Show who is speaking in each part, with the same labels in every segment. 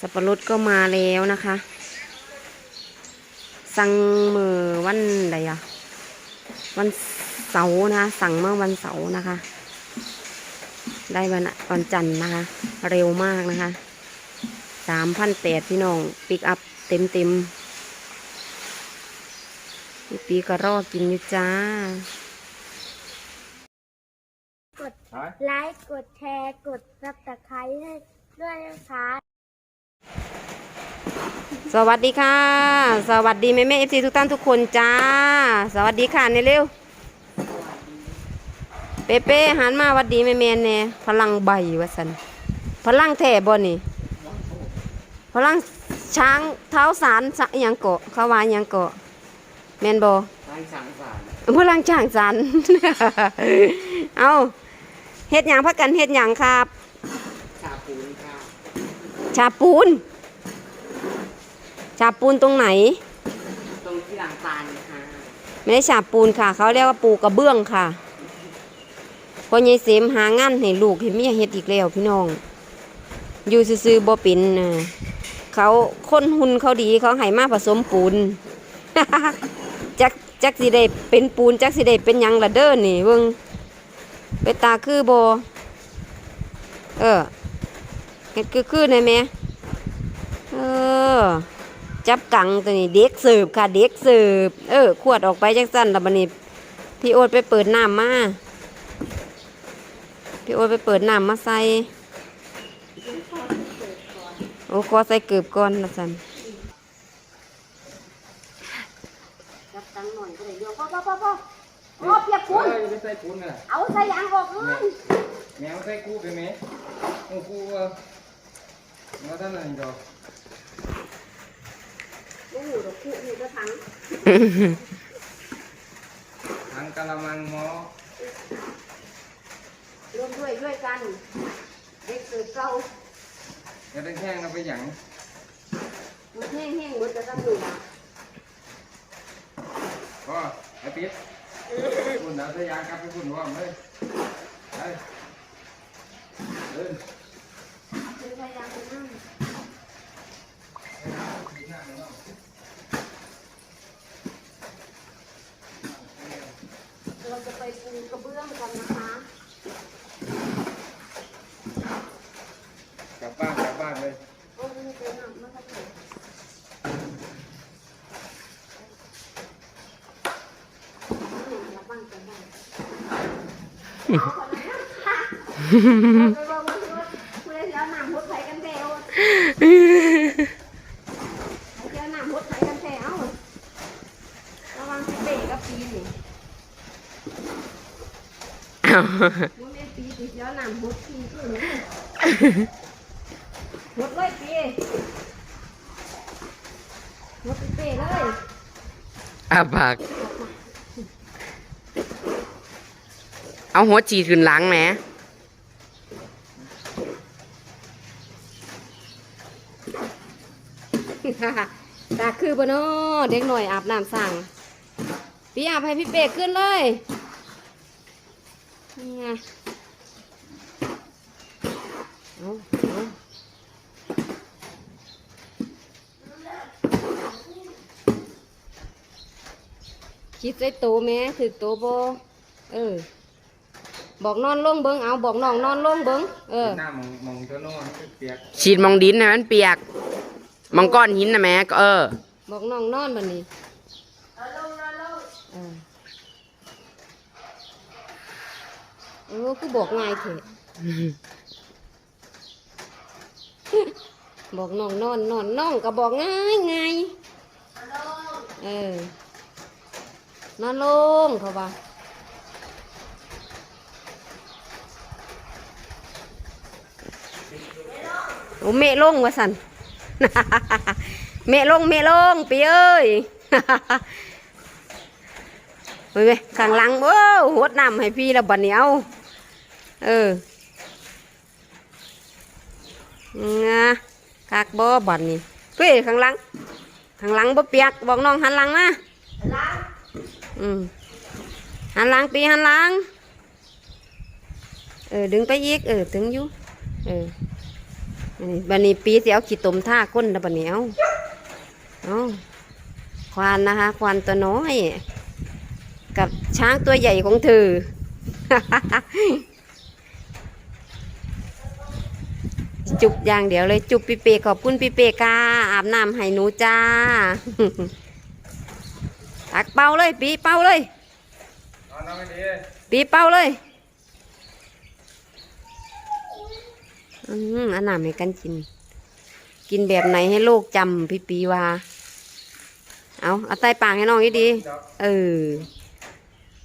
Speaker 1: สับปะรดก็มาแล้วนะคะ สั่งมือวันใดอะวันเสาร์นะสั่งเมื่อวันเสาร์นะคะ ได้วันวันจันทร์นะคะ เร็วมากนะคะสามพันแปดพี่น้องปิกอัพเต็มเต็มปีก็รอกินอยู่จ้า
Speaker 2: กดไลค์กดแชร์กดซับสไครต์ให้ด้วยนะคะ
Speaker 1: สวัสดีค่ะ สวัสดีแม่แม่เอฟซีทุกท่านทุกคนจ้า สวัสดีค่ะในเร็วเปเป้หันมาหวัดดีแม่แม่เน่พลังใบวะสันพลังแท่บ่นี่พลังช้างเท้าสารสะอิหยังเกาะเขาว่าอิหยังเกาะแมนบ่
Speaker 3: ทางสังสาร
Speaker 1: พลังจ้างสารเอาเฮ็ดหยังพักกันเฮ็ดหยังครับ
Speaker 3: ชาปูนค่ะ
Speaker 1: ชาปูน ชาปูนตรงไหน
Speaker 3: ตรงที่หลังปานค่ะ
Speaker 1: ไม่ได้ฉาบปูนค่ะ เขาเรียกว่าปูกระเบื้องค่ะพอยายเสมหางานให้ลูกให้เมียเฮ็ดอีกแล้วพี่น้อง อยู่ซื่อๆบ่เป็นนะเขาคนหุ่นเขาดีเขาให้มาผสมปูนจักจักสิได้เป็นปูนจักสิได้เป็นหยังละเด้อนี่เบิ่งไปตาคือบ่เออเฮ็ดคือคือได้แหมเออ จับกังตัวนี้เด็กเสิร์ฟค่ะ เด็กเสิร์ฟเออ ขวดออกไปจังสั้นแล้วบัดนี้พี่โอ๊ตไปเปิดน้ำมา พี่โอ๊ตไปเปิดน้ำมาใส่โอ้ขอใส่เกือบก่อนละสันจับกังหน่อยก็ได้โยพ่อพ่อพ่อพ่อโอ้เปียก
Speaker 3: เฮ้
Speaker 1: คุณ
Speaker 3: ยไม่ใส่ปูนอะ
Speaker 1: เอาใส่ยางออกเลย
Speaker 3: แมวใส่กูไปไหมโอ้กูเออมาท่านไหนดอก
Speaker 1: โอ้โหดอกคู่นี่ก็ทั้ง
Speaker 3: ทางกะละมังหมอ
Speaker 1: รวมด้วยด้วยกันเด็กเสิร์ฟเก่า
Speaker 3: จะได้แห้งเราไปหยัง
Speaker 1: มันแห้งแห้งๆหมดจะต้องอยู่ละ
Speaker 3: ก็ไอ้ปิ๊ดคุณเอาสยางกลับไปคุณว่าเลยไปเดิน
Speaker 1: เป็นพยายามจะนั่ง เรา จะไปปูกระเบื้องกันนะคะ
Speaker 3: กลับบ้านกลับบ้านเลย
Speaker 1: โอ้ยมีเป็นหนักมากเลยรับบ้างกันบ้างเอาคนนั้นค่ะไปบอกว่าคุณได้แล้วหนังหดไทยกันแถวเจ้าหนังหดไทยกันแถวระวังสิเบรกกับปีนี่ มันไม่ปีติดแล้วหนังหดปีขึ้นหดเลยปีหดปเปเลย
Speaker 4: อาปาก เอาหัวจีขึ้นหลังแหม
Speaker 1: ตาคือบ่นาะเด็กหน่อยอาบน้ำสั่งพี่อาบให้พี่เป๊กขึ้นเลย นี่ไงเอาเอาคิดใส่โตแม่ถึกโตบ่เออ บอกนอนลงเบิงเอาบอกน้องนอนลงเบิงเออ
Speaker 3: หน้ามองมองตัวนอนเปียก
Speaker 4: ฉีดมองดินนะมันเปียกมองก้อนหินนะแม่ก็เออ
Speaker 1: บอกน้องนอนบันนี้เออ เออคือบอกง่ายเถอะบอกน้องนอนนอนน้องก็บอกง่ายง่ายเออนอนลงเขาว่าโอ้เมลงวะสันเมลงเมลงปีเอ้ยเฮ้ยข้างหลังโอ้หดน้ำให้พี่แล้วบัดนี้เอา เออนะคักบ่บัดนี้เฮ้ยข้างหลังข้างหลังบ่เปียกบอกน้องหันหลังมาอืมหันหลังปีหันหลังเออดึงไปอีกเออถึงอยู่เอออันนี้บันนี้ปีสิเอาขี้ตมท่าก้นแล้วบันนี้เอาเอาควานนะคะ ควานตัวน้อย กับช้างตัวใหญ่ของเธอ จุบอย่างเดียวเลยจุบปีเปขอบคุณปีเปกาอาบน้ำให้หนูจ้าตักเป่าเลยปีเป่าเลยปีเป่าเลยอืมอันน้ำให้กันกิน กินแบบไหนให้โลกจำพี่ปีว่าเอาเอาใต้ปากให้น้องดีเออ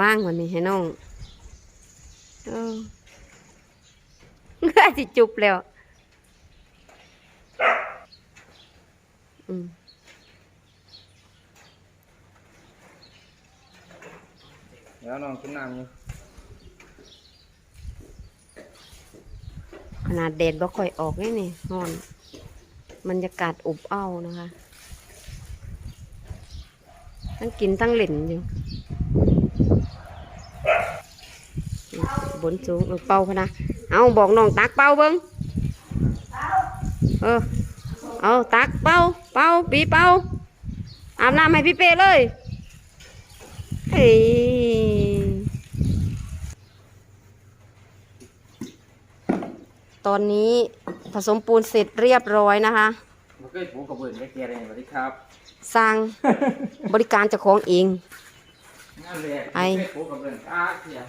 Speaker 1: ว่างวันนี้ให้น้องเออสิจุบแล้ว อืม
Speaker 3: เดี๋ยวนอนกินน้ำอยู่
Speaker 1: ขนาดแดดบ่ค่อยออกเลยนี่ร้อนบรรยากาศอบอ้าวนะคะ ทั้งกินทั้งเล่นอยู่บนสูงเออเป่าพนะ เอาบอกน้องตักเป่าเบิ้งเออ เอาตักเป่าเป่าปีเป่าอาบน้ำให้พี่เป้เลยเฮ้ยตอนนี้ผสมปูนเสร็จเรียบร้อยนะคะ
Speaker 3: ผมเคยปูกระเบื้องแค่เกียร์เลยสวัสดีครับ
Speaker 1: สร้างบริการเจ้าของเอง
Speaker 3: งานแรก
Speaker 1: ไอ้
Speaker 3: เคยปูกระเบื้องอ่าเสีย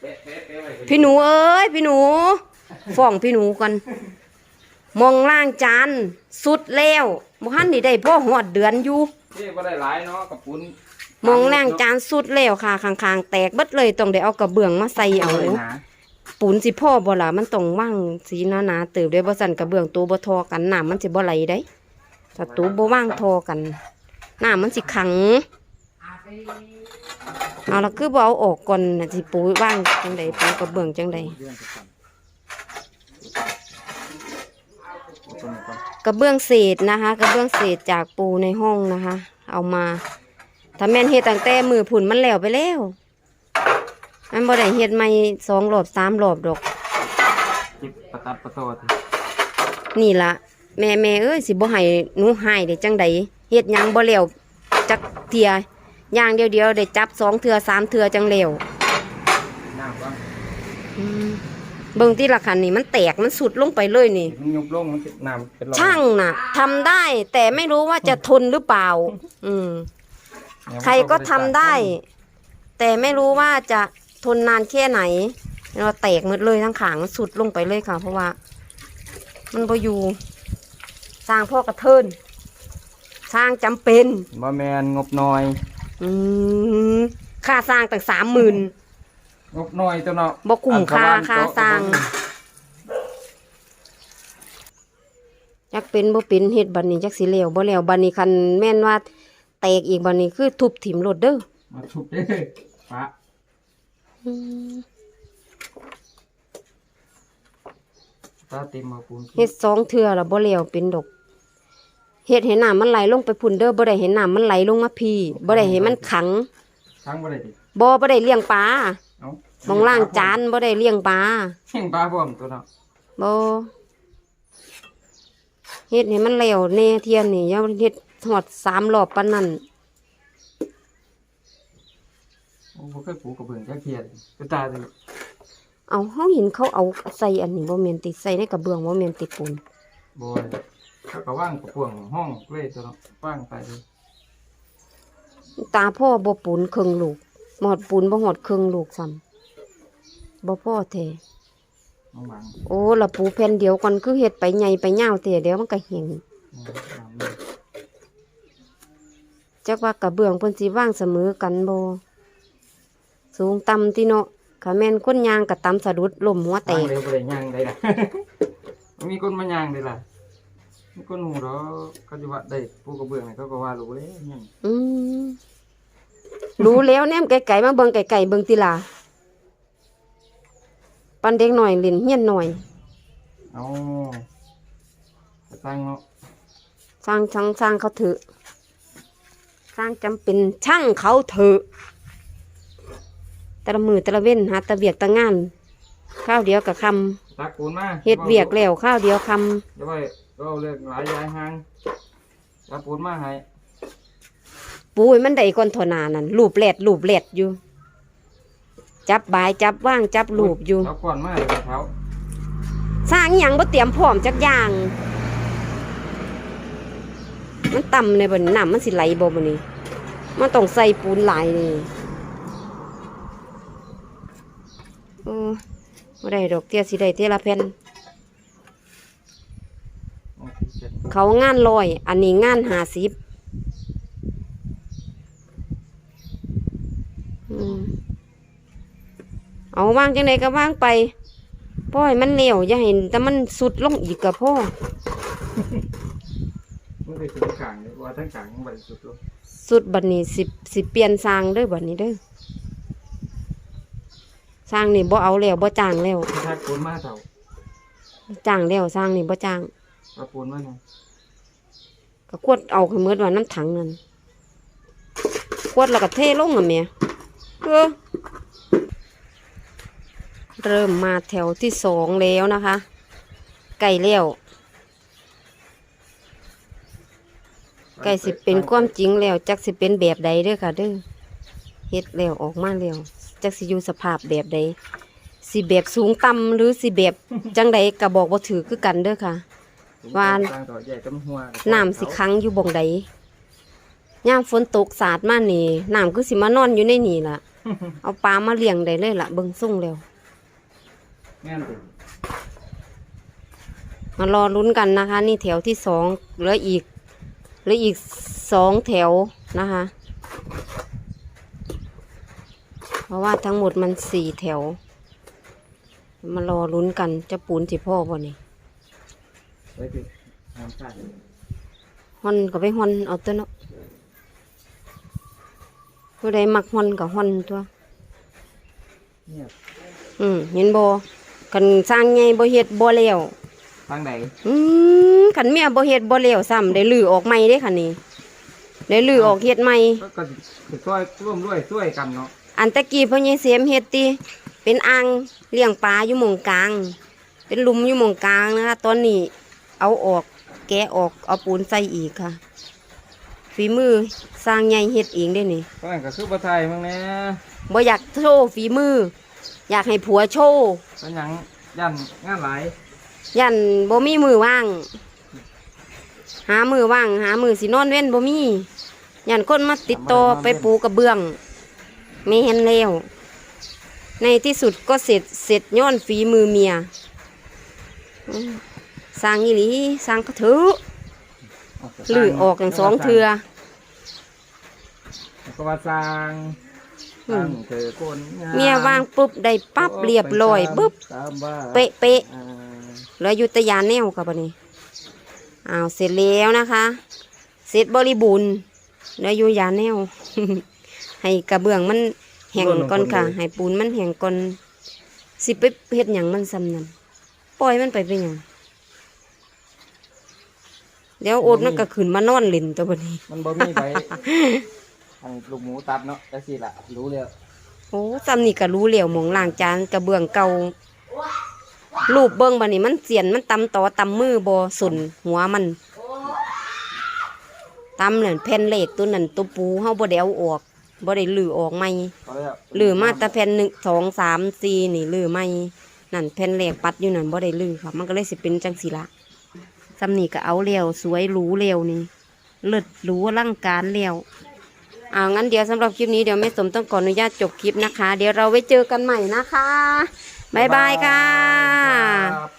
Speaker 3: เป๊ะเป๊ะเป๊ะไว้
Speaker 1: พี่หนูเอ้ย พี่หนูฟ้องพี่หนูก่อน มองล่างจานสุดแล้วบ่ทันนี่ได้พ่อหอดเดือนอยู่
Speaker 3: นี่ก็ได้หลายเนาะกับปุ้น
Speaker 1: มองล่างจานสุดแล้วค่ะข้างๆ แตกเบิดเลยต้องได้เอากระเบื้องมาใส่เอา
Speaker 3: เลยนะ
Speaker 1: ปูนสิพ่อบ่ล่ะมันต้องว่างสีหนาๆเติบได้บ่สั่นกระเบื้องตัวบ่ทอกันน้ำมันสิบ่ไหลได้ถ้าตัวบ่ว่างทอกันน้ำมันสิขังเอาละคือบ่เอาออกก่อนน่ะสิปูว่างจังใดปูกระเบื้องจังใด
Speaker 3: เรื่องก่อนเอ ตัวนี้ก่อน
Speaker 1: กระเบื้องเศษนะคะ กระเบื้องเศษจากปูในห้องนะคะ เอามาถ้าแม่นเฮ็ดตั้งแต่มือผุนมันแล้วไปแล้ว มันบ่ได้เฮ็ดใหม่สองรอบสามรอบดอก
Speaker 3: จิบประตัดประตอที
Speaker 1: นี่ละแม่แม่เอ้ยสิบ่ให้หนูหายได้จังใดเฮ็ดหยังบ่แล้วจักเทียอย่างเดียวเดียวๆได้จับสองเทือสามเทือจังแล้ว
Speaker 3: น้ำก่อน
Speaker 1: อืม เบิ่งที่ละคันนี่มันแตกมันสุดลงไปเลยนี่
Speaker 3: มันยุบลงมันน้ำเป็นรอย
Speaker 1: ช่างน่ะทำได้แต่ไม่รู้ว่าจะทนหรือเปล่า อืมใครก็ทำได้ แต่ไม่รู้ว่าจะทนนานแค่ไหนเราแตกหมดเลยทั้งขางสุดลงไปเลยค่ะ เพราะว่า มันพออยู่สร้างพ่อกระเทินสร้างจำเป็น
Speaker 3: บ่แมนงบน้อย
Speaker 1: อืมค่าสร้างตั้งสามหมื่น
Speaker 3: งบน้อยตัวเนาะ
Speaker 1: บ่คุ้มค่า
Speaker 3: อันต
Speaker 1: ค่าสร้างจักเป็นบ่เป็นเฮ็ดบัดนี้จักสิแล้วบ่แล้วบัดนี้คันแม่นว่าแตกอีกบัดนี้คือทุบถิ่มรถเด้อ
Speaker 3: มาชุบเด้อปะ
Speaker 1: อืม
Speaker 3: ตาเต็มมาปูน
Speaker 1: เฮ็ดสองเทื่อแล้วบ่แล้วเป็นดอกเฮ็ดให้น้ำมันไหลลงไปพุ่นเด้อบ่ได้ให้น้ำมันไหลลงมาพี่บ่ได้ให้มันขัง
Speaker 3: ทั้งบ่ได้ดิ
Speaker 1: บ่บ่ได้เลี้ยงปลา
Speaker 3: เอ้า
Speaker 1: หมองล่างจานบ่ได้เลี้ยงปลา
Speaker 3: เฮียงปลาพร้อมตัวเนาะ
Speaker 1: บ่เฮ็ดให้มันแล้วแน่เทียนนี่อย่าเฮ็ดฮอดสามรอบปานนั้น
Speaker 3: โอ้บ่เคยปูกระเบื้องจักเทียนตัวตาเลย
Speaker 1: เอาเฮาเห็นเขาเอาใส่อันนี้บ่แม่นติดใส่ในกระเบื้องบ่แม่นติดปูน
Speaker 3: บ่อยเขาก็ว่างกระพวงห้องเลยตัวเนาะว่างไปเลย
Speaker 1: ตาพ่อบ่ปูนครึ่งลูก หมอดปูนบ่หอดครึ่งลูกซ้ำบ่พ่อแท้
Speaker 3: น้องหวัง
Speaker 1: โอ้ละปูแผ่นเดียวก่อนคือเฮ็ดไปใหญ่ไปยาวแต่เดี๋ยวมันก็เห็น
Speaker 3: น้องหวังเลย
Speaker 1: จักว่ากระเบื้องเพิ่นสิว่างเสมอกันบ่สูงต่ำติเนาะขาแม่นคนยางกับต่ำสะดุดล้มหัวแต
Speaker 3: ตาง
Speaker 1: ก
Speaker 3: เร็วบ่ได้ย่างได้ล่ะมันมีคนมาย่างได้ล่ะมีคนหูดอกเขาจะว่าได้ปูกระเบื้องนี่เขาก็ว่ารู้เลยย่าง
Speaker 1: อืม รู้แล้วแนมไกลๆมาเบิ่งไกลๆเบิ่งติล่ะปันเด็กหน่อยเล่นเฮียนหน่อย
Speaker 3: เอาไปตั้งเนาะ
Speaker 1: สร้างช่างสร้างเขาเถอะสร้างจำเป็นช่างเขาเถอะแต่ละมือแต่ละเว้นหาแตะเบียกแตะงาน ข้าวเดียวกับค
Speaker 3: ตักปูนมา
Speaker 1: เฮ็ดเวียกแล้วข้าวเดียวคำ
Speaker 3: เดี๋ยวไปก็เอาเรื่องหลายยายหางตักปูนมาให้
Speaker 1: ปูให้มันได้ก่อนเทานานั่นรูปแหลดรูปแหลดอยู่ จับบายจับว่างจับรูปอยู่
Speaker 3: เอาก่อนมาเลยเท้า
Speaker 1: สร้างอหยังบ่เตรียมพร้อมจักอย่าง มันต่ำในบ่นี้น้ำมันสิไหลบ่บ่นี้มันต้องใส่ปูนหลายนี่เออบ่ได้ดอกเตี้ยสิได้เตี้ยละแผ่น
Speaker 3: เอาที่เสร็จ
Speaker 1: เขางานลอย อันนี้งานหาสิบ เอาวางจังไดก็วางไปพ่อยมันเหลวอย่าเห็นแต่มันสุดลงอีกกับพ่อ
Speaker 3: มันได้ถึงกลางเลยว่าทั้งกลางมันไปสุดลง
Speaker 1: สุดบัดนี้สิสิเปลี่ยนสร้างเด้อบัดนี้เด้อสร้างนี่บ่เอาแล้วบ่จ้างแล้ว
Speaker 3: ตักปูนมาเท่า
Speaker 1: จ้างแล้วสร้างนี่บ่จ้าง
Speaker 3: เอาปูนมาหน่อย
Speaker 1: ก็ขวดเอาให้หมืดว่าน้ำถังนั่นขวดแล้วก็เทลงอะแม่ เออเริ่มมาแถวที่สองแล้วนะคะไก่แล้วไก่สิเป็นความจริงแล้วจักสิเป็นแบบใดเด้อค่ะเด้อเฮ็ดแล้วออกมาแล้วจักสิอยู่สภาพแบบใดสิแบบสูงต่ำหรือสิแบบจังใดก็บอกว่าถือคือกันเด้อค่ะวาน
Speaker 3: หญ่ต้นหัว
Speaker 1: น้ำสิค้างอยู่บ่งใดย่ามฝนตกสาดมานี่น้ำคือสิมานอนอยู่ในนี่ล่ะ เอาปลามาเลี้ยงได้เลยล่ะเบิ่งส่งแล้ว
Speaker 3: แม่นติ
Speaker 1: มารอลุ้นกันนะคะ นี่แถวที่สองเหลืออีกเหลืออีกสองแถวนะคะ เพราะว่าทั้งหมดมันสี่แถว มารอลุ้นกันจะปูนสิพ่อบ่นี่
Speaker 3: ไว้ติน้ำใส่
Speaker 1: ฮอนก็ไปฮอนเอาตัวเนาะ ผู้ใดมักฮอนก็ฮอนตัว
Speaker 3: เนี่ย
Speaker 1: อืมเห็นบ่กันสร้างไงบ่เฮ็ดบ่แล้ว
Speaker 3: ทางไหน
Speaker 1: อืมคันเมียบ่เฮ็ดบ่แล้วซ้ำได้ลือออกใหม่เด้คันนี้ได้ลือออกเฮ็ดใหม่
Speaker 3: ก็ก็สิช่วยร่วมด้วยช่วยกันเนาะ
Speaker 1: อันตะกี้พ่อใหญ่เสียมเฮ็ดติเป็นอ่างเลี้ยงปลาอยู่หม่องกลาง เป็นหลุมอยู่หม่องกลางนะคะตอนนี้เอาออกแกะออกเอาปูนใส่อีกค่ะ ฝีมือสร้างใหญ่เฮ็ดเองได้นี่
Speaker 3: ก็นั่นก็คือประไทยมั้งเนี่ย
Speaker 1: บ่อยากโชว์ฝีมือ อยากให้ผัวโชว์
Speaker 3: เป็นหยังยันงานหลาย
Speaker 1: ยันบ่มีมือว่าง หามือว่าง หามือสินอนเว้นบ่มียันคนมาติดต่อไปปูกระเบื้องไม่เห็นแล้วในที่สุดก็เสร็จเสร็จย้อนฝีมือเมียอืมสร้างอีหลีสร้างก็ถือ ลือออกอย่างสองเทือ
Speaker 3: ก็ว่าสร้าง
Speaker 1: อื
Speaker 3: สร้ามงเธอคนงาม
Speaker 1: เมียว่างปุ๊บได้ปั๊บเรียบร้อยปุ๊บ
Speaker 3: ตามบ้าน
Speaker 1: เป๊ะเป๊ะ
Speaker 3: อ่า
Speaker 1: เหลืออยุตยาแนวครับบันนี้อ้าวเสร็จแล้วนะคะ เสร็จบริบูรณ์เหลืออยู่ยาแนวให้กระเบื้องมันแห้งก่อนค่ะ ให้ปูนมันแห้งก่อนสิไปเฮ็ดหยังมันซ้ำนั่นปล่อยมันไปเป็นหยัง เดี๋ยวโอดมันก็ขึ้นมานอนเล่นตัวบัดนี้
Speaker 3: มันบ่มีไปอันลูกหมูตัดเนาะแต่สิล่ะรู้แล้ว
Speaker 1: โอ้ซ้ำนี่ก็รู้แล้วหมองล้างจานกระเบื้องเก่ารูปเบิ้งบัดนี้มันเสียนมันตำต่อตำมือบ่สนหัวมันตำเนี่ยแผ่นเหล็กตัวนั้นตัวปูเฮาบ่ได้เอาออกบ่ได้ลือออกใหม่
Speaker 3: พอแล้ว
Speaker 1: ลือมาแต่แผ่นหนึ่งสองสามสี่นี่ลือใหม่นั่นแผ่นเหล็กปัดอยู่นั่นบ่ได้ลือค่ะมันก็เลยสิเป็นจังสีละ สำนีก็เอาเล้วสวยหรูเล้วนี่เลิศหรูร่างการเล้วอ่างั้นเดี๋ยวสำหรับคลิปนี้เดี๋ยวแม่สมต้องขออนุญาตจบคลิปนะคะ เดี๋ยวเราไว้เจอกันใหม่นะคะ บ๊ายบายค่ะ